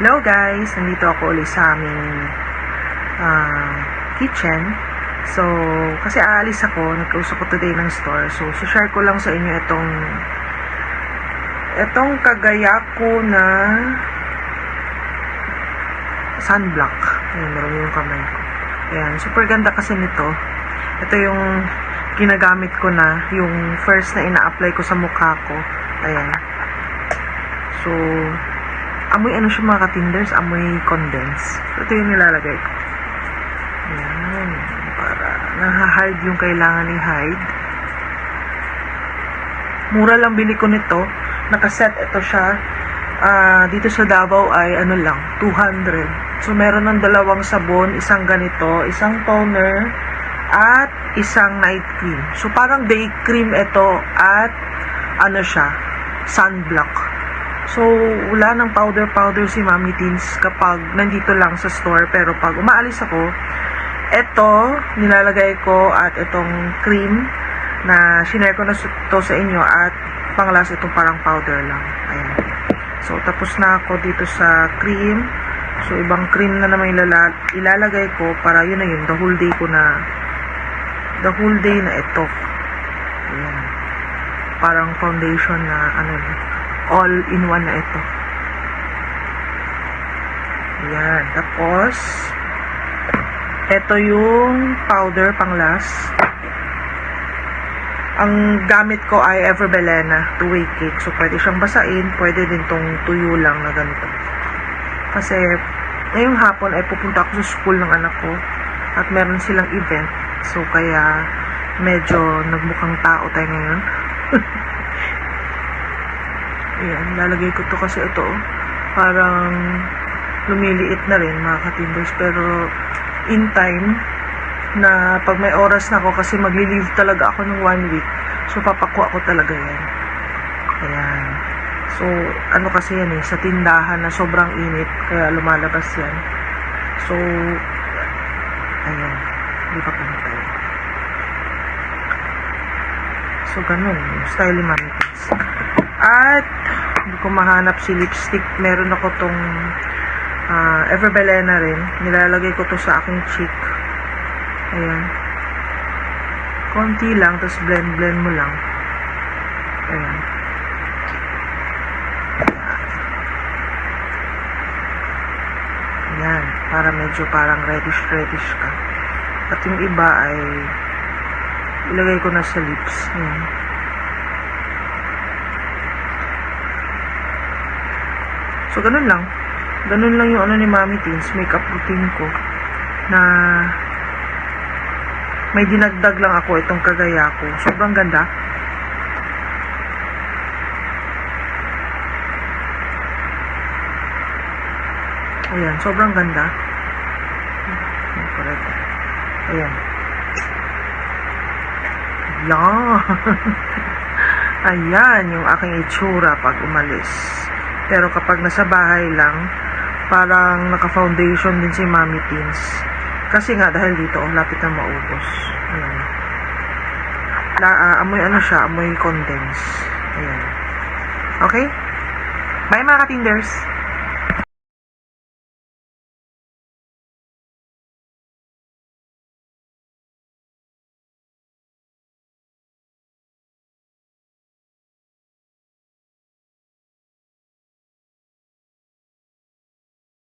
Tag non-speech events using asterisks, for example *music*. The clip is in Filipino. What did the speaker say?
Hello guys! Nandito ako ulit sa aming ah, kitchen. So, kasi aalis ako, nag-usap ko today ng store. So, share ko lang sa inyo itong itong kagayako na sunblock. Ayan, meron yung kamay ko. Ayan, super ganda kasi nito. Ito yung ginagamit ko na, yung first na ina-apply ko sa mukha ko. Ayan. So, amoy ano siya mga katinders, amoy condense. So, ito yung nilalagay ko. Ayan. Para naha-hide yung kailangan i-hide. Mura lang bili ko nito. Nakaset ito siya. Ah, dito sa Davao ay ano lang, 200. So, meron ng dalawang sabon, isang ganito, isang toner, at isang night cream. So, parang day cream ito at ano siya, sunblock. So, wala ng powder-powder si Mami Teens kapag nandito lang sa store. Pero pag umaalis ako, ito, nilalagay ko at itong cream na shinare ko na to sa inyo at panglas itong parang powder lang. Ayan. So, tapos na ako dito sa cream. So, ibang cream na naman ilala- ilalagay ko para yun na yun, the whole day ko na the whole day na ito. Ayan. Parang foundation na ano all in one na ito. Ayan. Tapos, ito yung powder panglas. Ang gamit ko ay Everbelena two-way cake. So, pwede siyang basain. Pwede din tong tuyo lang na ganito. Kasi, ngayong hapon ay pupunta ako sa school ng anak ko. At meron silang event. So, kaya medyo nagmukhang tao tayo ngayon. *laughs* Ayan, lalagay ko to kasi ito. Parang lumiliit na rin mga katimbers. Pero in time, na pag may oras na ako kasi magli-leave talaga ako ng one week. So, papakuha ko talaga yan. Ayan. So, ano kasi yan eh, sa tindahan na sobrang init, kaya lumalabas yan. So, ayan. Hindi pa pantay. So, ganun. Style Kids. At, hindi ko mahanap si lipstick. Meron ako tong ah, Everbelena rin. Nilalagay ko to sa aking cheek. Ayan. Konti lang, tapos blend-blend mo lang. Ayan. Ayan. Para medyo parang reddish-reddish ka. At yung iba ay ilagay ko na sa lips. Ayan. So, ganun lang. Ganun lang yung ano ni Mami Teens, makeup routine ko. Na may dinagdag lang ako itong kagaya ko. Sobrang ganda. Ayan, sobrang ganda. Correct. Ayan. Ayan. *laughs* Ayan yung aking itsura pag umalis. Pero kapag nasa bahay lang, parang naka-foundation din si Mami Teens. Kasi nga, dahil dito, oh, lapit na maubos. Ayan. La, ah, amoy ano siya, amoy condense. Ayan. Okay? Bye mga ka-tinders!